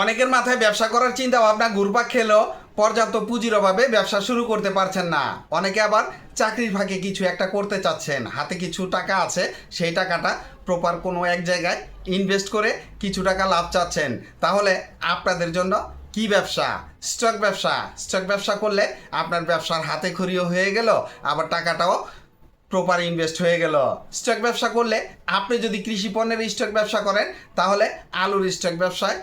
অনেকের মাথায় ব্যবসা করার চিন্তা ভাবনা ঘুরপাক খেলেও পর্যাপ্ত পুঁজির অভাবে ব্যবসা শুরু করতে পারছেন না। অনেকে আবার চাকরির ফাঁকে কিছু একটা করতে চাচ্ছেন। হাতে কিছু টাকা আছে, সেই টাকাটা প্রপার কোনো এক জায়গায় ইনভেস্ট করে কিছু টাকা লাভ চাচ্ছেন। তাহলে আপনাদের জন্য কি ব্যবসা? স্টক ব্যবসা। স্টক ব্যবসা করলে আপনার ব্যবসার হাতে খড়িও হয়ে গেল, আবার টাকাটাও প্রপার ইনভেস্ট হয়ে গেল। স্টক ব্যবসা করলে আপনি যদি কৃষি পণ্যের স্টক ব্যবসা করেন, তাহলে আলুর স্টক ব্যবসায়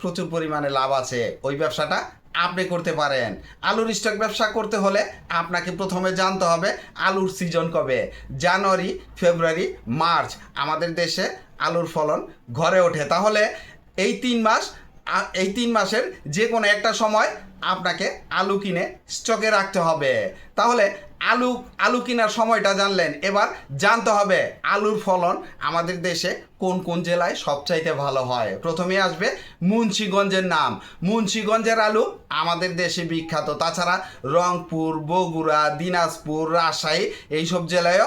প্রচুর পরিমাণে লাভ আছে। ওই ব্যবসাটা আপনি করতে পারেন। আলুর স্টক ব্যবসা করতে হলে আপনাকে প্রথমে জানতে হবে আলুর সিজন কবে। জানুয়ারি, ফেব্রুয়ারি, মার্চ আমাদের দেশে আলুর ফলন ঘরে ওঠে। তাহলে এই তিন মাস এই তিন মাসের যে কোনো একটা সময় আপনাকে আলু কিনে স্টকে রাখতে হবে। তাহলে আলু আলু কেনার সময়টা জানলেন। এবার জানতে হবে আলুর ফলন আমাদের দেশে কোন কোন জেলায় সবচাইতে ভালো হয়। প্রথমে আসবে মুন্সিগঞ্জের নাম। মুন্সিগঞ্জের আলু আমাদের দেশে বিখ্যাত। তাছাড়া রংপুর, বগুড়া, দিনাজপুর, রাজশাহী এইসব জেলায়ও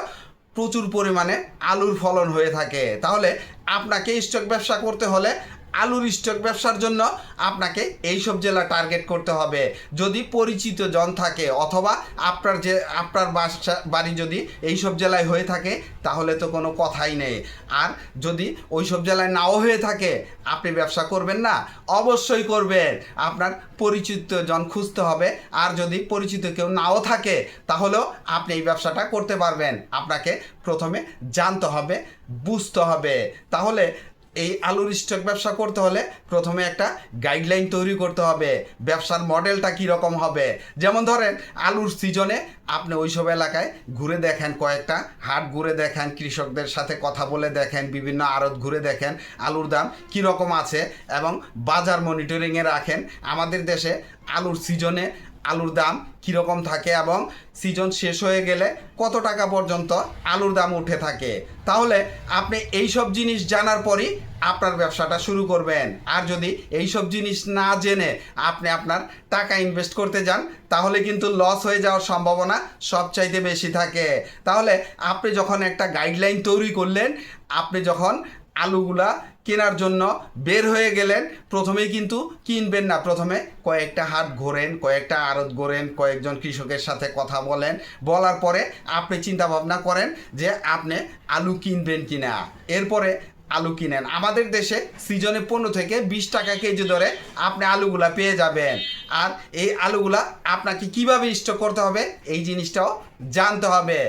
প্রচুর পরিমাণে আলুর ফলন হয়ে থাকে। তাহলে আপনাকে স্টক ব্যবসা করতে হলে আলুর স্টক ব্যবসার জন্য আপনাকে এইসব জেলা টার্গেট করতে হবে। যদি পরিচিত জন থাকে অথবা আপনার যে, আপনার বাসা, বাড়ি যদি এইসব জেলায় হয়ে থাকে, তাহলে তো কোনো কথাই নেই। আর যদি ওই সব জেলায় নাও হয়ে থাকে, আপনি ব্যবসা করবেন না। অবশ্যই করবেন। আপনার পরিচিত জন খুঁজতে হবে। আর যদি পরিচিত কেউ নাও থাকে, তাহলেও আপনি এই ব্যবসাটা করতে পারবেন। আপনাকে প্রথমে জানতে হবে, বুঝতে হবে। তাহলে এই আলুর স্টক ব্যবসা করতে হলে প্রথমে একটা গাইডলাইন তৈরি করতে হবে। ব্যবসার মডেলটা কীরকম হবে? যেমন ধরেন, আলুর সিজনে আপনি ওইসব এলাকায় ঘুরে দেখেন, কয়েকটা হাট ঘুরে দেখেন, কৃষকদের সাথে কথা বলে দেখেন, বিভিন্ন আড়ত ঘুরে দেখেন, আলুর দাম কীরকম আছে এবং বাজার মনিটরিংয়ে রাখেন। আমাদের দেশে আলুর সিজনে আলুর দাম কীরকম থাকে এবং সিজন শেষ হয়ে গেলে কত টাকা পর্যন্ত আলুর দাম উঠে থাকে? তাহলে আপনি এই সব জিনিস জানার পরই আপনার ব্যবসাটা শুরু করবেন। আর যদি এই সব জিনিস না জেনে আপনি আপনার টাকা ইনভেস্ট করতে যান, তাহলে কিন্তু লস হয়ে যাওয়ার সম্ভাবনা সবচাইতে বেশি থাকে। তাহলে আপনি যখন একটা গাইডলাইন তৈরি করলেন, আপনি যখন আলুগুলা কেনার জন্য বের হয়ে গেলেন। প্রথমেই কিন্তু কিনবেন না। প্রথমে কয়েকটা হাট ঘোরেন, কয়েকটা আড়ত ঘোরেন, কয়েকজন কৃষকের সাথে কথা বলেন। বলার পরে আপনি চিন্তা ভাবনা করেন যে আপনি আলু কিনবেন কিনা। এরপরে আলু কিনেন। আমাদের দেশে সিজনে পনেরো থেকে বিশ টাকা কেজি ধরে আপনি আলুগুলা পেয়ে যাবেন। আর এই আলুগুলা আপনাকে কীভাবে স্টক করতে হবে, এই জিনিসটাও জানতে হবে।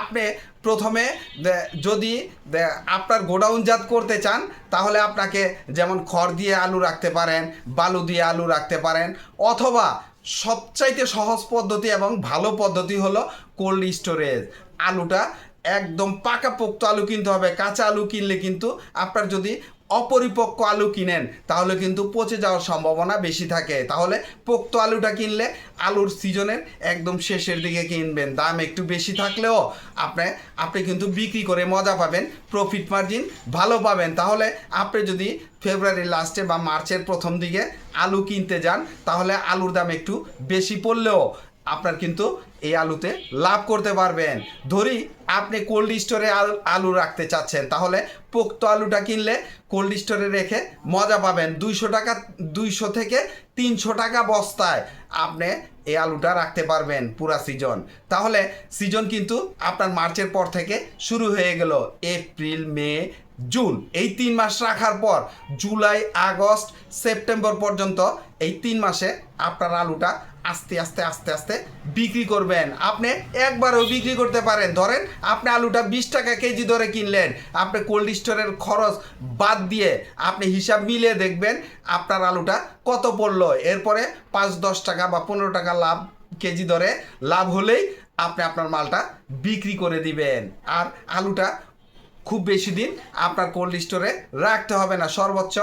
আপনি প্রথমে যদি আপনার গোডাউনজাত করতে চান, তাহলে আপনাকে যেমন খড় দিয়ে আলু রাখতে পারেন, বালু দিয়ে আলু রাখতে পারেন, অথবা সবচাইতে সহজ পদ্ধতি এবং ভালো পদ্ধতি হলো কোল্ড স্টোরেজ আলুটা একদম পাকাপোক্ত আলু কিনতে হবে। কাঁচা আলু কিনলে কিন্তু আপনার যদি অপরিপক্ক আলু কিনেন, তাহলে কিন্তু পচে যাওয়ার সম্ভাবনা বেশি থাকে। তাহলে পোক্ত আলুটা কিনলে আলুর সিজনের একদম শেষের দিকে কিনবেন। দাম একটু বেশি থাকলেও আপনি আপনি কিন্তু বিক্রি করে মজা পাবেন প্রফিট মার্জিন ভালো পাবেন। তাহলে আপনি যদি ফেব্রুয়ারির লাস্টে বা মার্চের প্রথম দিকে আলু কিনতে যান, তাহলে আলুর দাম একটু বেশি পড়লেও আপনার কিন্তু এই আলুতে লাভ করতে পারবেন। ধরি আপনি কোল্ড স্টোরে আলু রাখতে চাচ্ছেন, তাহলে পোক্ত আলুটা কিনলে কোল্ড স্টোরে রেখে মজা পাবেন দুইশো টাকা, দুইশো থেকে তিনশো টাকা বস্তায় আপনি এই আলুটা রাখতে পারবেন পুরা সিজন তাহলে সিজন কিন্তু আপনার মার্চের পর থেকে শুরু হয়ে গেল, এপ্রিল, মে, জুন। এই তিন মাস রাখার পর জুলাই, আগস্ট, সেপ্টেম্বর পর্যন্ত এই তিন মাসে আপনার আলুটা আস্তে আস্তে আস্তে আস্তে বিক্রি করবেন। আপনি একবারও বিক্রি করতে পারেন। ধরেন আপনি আলুটা বিশ টাকা কেজি ধরে কিনলেন। আপনি কোল্ড স্টোরের খরচ বাদ দিয়ে আপনি হিসাব মিলিয়ে দেখবেন আপনার আলুটা কত পড়ল। এরপরে পাঁচ, দশ টাকা বা পনেরো টাকা লাভ, কেজি ধরে লাভ হলেই আপনি আপনার মালটা বিক্রি করে দিবেন। আর আলুটা খুব বেশি দিন আপনার কোল্ড স্টোরে রাখতে হবে না। সর্বোচ্চ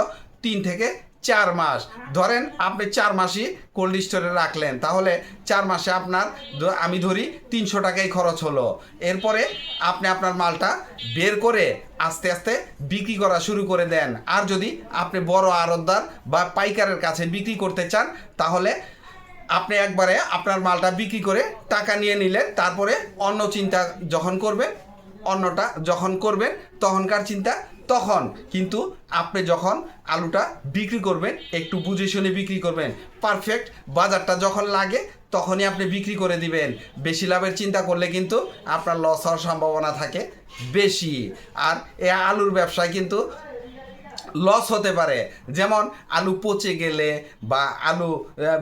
তিন থেকে চার মাস। ধরেন আপনি চার মাসই কোল্ড স্টোরে রাখলেন, তাহলে চার মাসে আপনার আমি ধরি তিনশো টাকাই খরচ হলো। এরপরে আপনি আপনার মালটা বের করে আস্তে আস্তে বিক্রি করা শুরু করে দেন। আর যদি আপনি বড় আড়তদার বা পাইকারের কাছে বিক্রি করতে চান, তাহলে আপনি একবারে আপনার মালটা বিক্রি করে টাকা নিয়ে নিলেন, তারপরে অন্য চিন্তা যখন করবেন অন্যটা যখন করবেন, তখনকার চিন্তা তখন কিন্তু আপনি যখন আলুটা বিক্রি করবেন, একটু বুঝে শুনে বিক্রি করবেন পারফেক্ট বাজারটা যখন লাগে তখনই আপনি বিক্রি করে দিবেন। বেশি লাভের চিন্তা করলে কিন্তু আপনার লস হওয়ার সম্ভাবনা থাকে বেশি। আর এই আলুর ব্যবসায় কিন্তু লস হতে পারে। যেমন আলু পচে গেলে বা আলু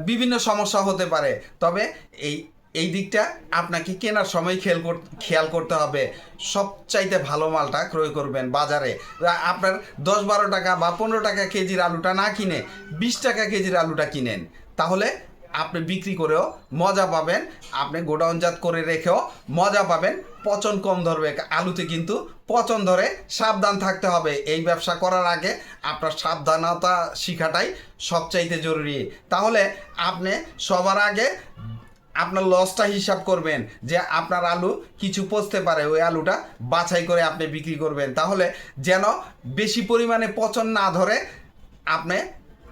বিভিন্ন সমস্যা হতে পারে। তবে এই এই দিকটা আপনাকে কেনার সময় খেয়াল কর- খেয়াল করতে হবে। সবচাইতে ভালো মালটা ক্রয় করবেন বাজারে। আপনার দশ বারো টাকা বা পনেরো টাকা কেজির আলুটা না কিনে বিশ টাকা কেজির আলুটা কিনেন। তাহলে আপনি বিক্রি করেও মজা পাবেন। আপনি গোডাউনজাত করে রেখেও মজা পাবেন। পচন কম ধরবে। আলুতে কিন্তু পচন ধরে সাবধান থাকতে হবে। এই ব্যবসা করার আগে আপনার সাবধানতা শিখাটাই সবচাইতে জরুরি। তাহলে আপনি সবার আগে আপনার লসটা হিসাব করবেন যে আপনার আলু কিছু পচতে পারে, ওই আলুটা বাছাই করে আপনি বিক্রি করবেন। তাহলে যেন বেশি পরিমাণে পচন না ধরে আপনি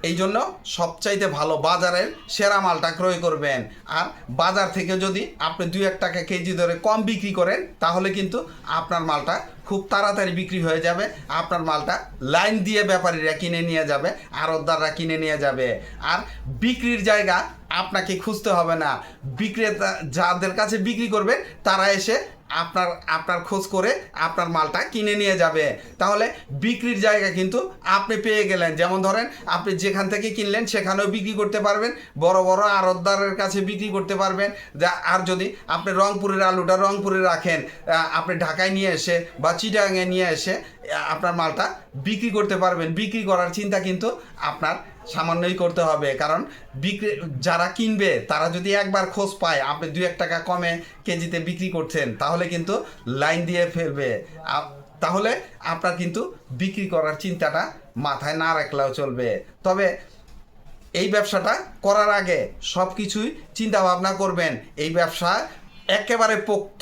এই জন্য সবচাইতে ভালো বাজারের সেরা মালটা ক্রয় করবেন। আর বাজার থেকে যদি আপনি দুই এক টাকা কেজি ধরে কম বিক্রি করেন, তাহলে কিন্তু আপনার মালটা খুব তাড়াতাড়ি বিক্রি হয়ে যাবে। আপনার মালটা লাইন দিয়ে ব্যাপারীরা কিনে নিয়ে যাবে, আড়তদাররা কিনে নিয়ে যাবে। আর বিক্রির জায়গা আপনাকে খুঁজতে হবে না। বিক্রেতা যাদের কাছে বিক্রি করবে তারা এসে আপনার আপনার খোঁজ করে আপনার মালটা কিনে নিয়ে যাবে। তাহলে বিক্রির জায়গা কিন্তু আপনি পেয়ে গেলেন। যেমন ধরেন, আপনি যেখান থেকে কিনলেন সেখানেও বিক্রি করতে পারবেন। বড় বড় আড়তদারের কাছে বিক্রি করতে পারবেন। যা, আর যদি আপনি রংপুরের আলুটা রংপুরে রাখেন আপনি ঢাকায় নিয়ে এসে বা চিটাঙে নিয়ে এসে আপনার মালটা বিক্রি করতে পারবেন। বিক্রি করার চিন্তা কিন্তু আপনার সামান্যই করতে হবে। কারণ বিক্রি, যারা কিনবে, তারা যদি একবার খোঁজ পায়, আপনি দু এক টাকা কমে কেজিতে বিক্রি করছেন, তাহলে কিন্তু লাইন দিয়ে ফেলবে। তাহলে আপনার কিন্তু বিক্রি করার চিন্তাটা মাথায় না রাখলেও চলবে। তবে এই ব্যবসাটা করার আগে সব কিছুই চিন্তাভাবনা করবেন। এই ব্যবসা একেবারে পোক্ত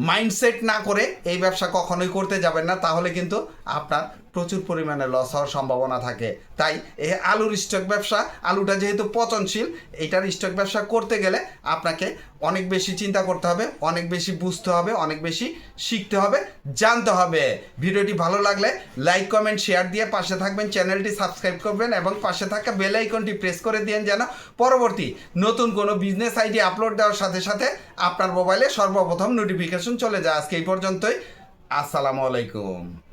মাইন্ডসেট না করে এই ব্যবসা কখনোই করতে যাবেন না তাহলে কিন্তু আপনার প্রচুর পরিমাণে লস হওয়ার সম্ভাবনা থাকে। তাই এই আলুর স্টক ব্যবসা, আলুটা যেহেতু পচনশীল এটার স্টক ব্যবসা করতে গেলে আপনাকে অনেক বেশি চিন্তা করতে হবে, অনেক বেশি বুঝতে হবে, অনেক বেশি শিখতে হবে, জানতে হবে। ভিডিওটি ভালো লাগলে লাইক কমেন্ট শেয়ার দিয়ে পাশে থাকবেন, চ্যানেলটি সাবস্ক্রাইব করবেন এবং পাশে থাকা বেল আইকনটি প্রেস করে দিন যেন পরবর্তী নতুন কোনো বিজনেস আইডি আপলোড দেওয়ার সাথে সাথে আপনার মোবাইলে সর্বপ্রথম নোটিফিকেশন চলে যায়। আজকে এই পর্যন্তই। আসসালামু আলাইকুম।